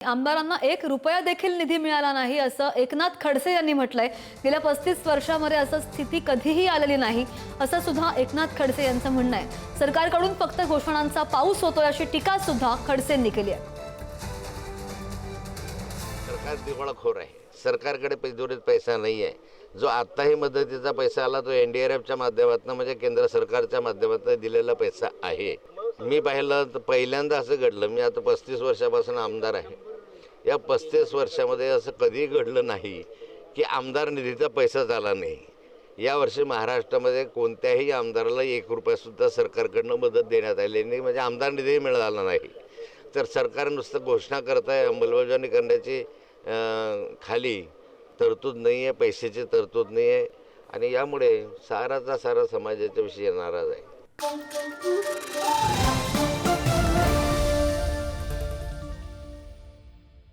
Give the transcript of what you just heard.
आमदारांना एक रुपया देखील निधी मिळाला नाही असं एकनाथ खडसे यांनी म्हटलंय. गेल्या पस्तीस वर्षामध्ये असं स्थिती कधीही आलेली नाही असं सुद्धा एकनाथ खडसे यांचं म्हणणं आहे. सरकारकडून फक्त घोषणांचा पाऊस होतोय अशी टीका सुद्धा खडसेंनी केली आहे. सरकार दिवाळखोर आहे. सरकारकडे पैदुरीत पैसा नाही आहे जो आत्ताही मदतीचा पैसा आला तो एन डी आर एफच्या माध्यमातून म्हणजे केंद्र सरकारच्या माध्यमातून दिलेला पैसा आहे. मी पाहिलं तर पहिल्यांदा असं घडलं. मी आता पस्तीस वर्षापासून आमदार आहे. या पस्तीस वर्षामध्ये असं कधीही घडलं नाही की आमदार निधीचा पैसाच आला नाही. यावर्षी महाराष्ट्रामध्ये कोणत्याही आमदाराला एक रुपयासुद्धा सरकारकडनं मदत देण्यात आली नाही म्हणजे आमदार निधी मिळाला नाही. तर सरकार नुसतं घोषणा करत आहे अंमलबजावणी करण्याची खाली तरतूद नाही आहे पैशाची तरतूद नाही आहे आणि यामुळे साराचा सारा समाजाच्या विषयी नाराज आहे.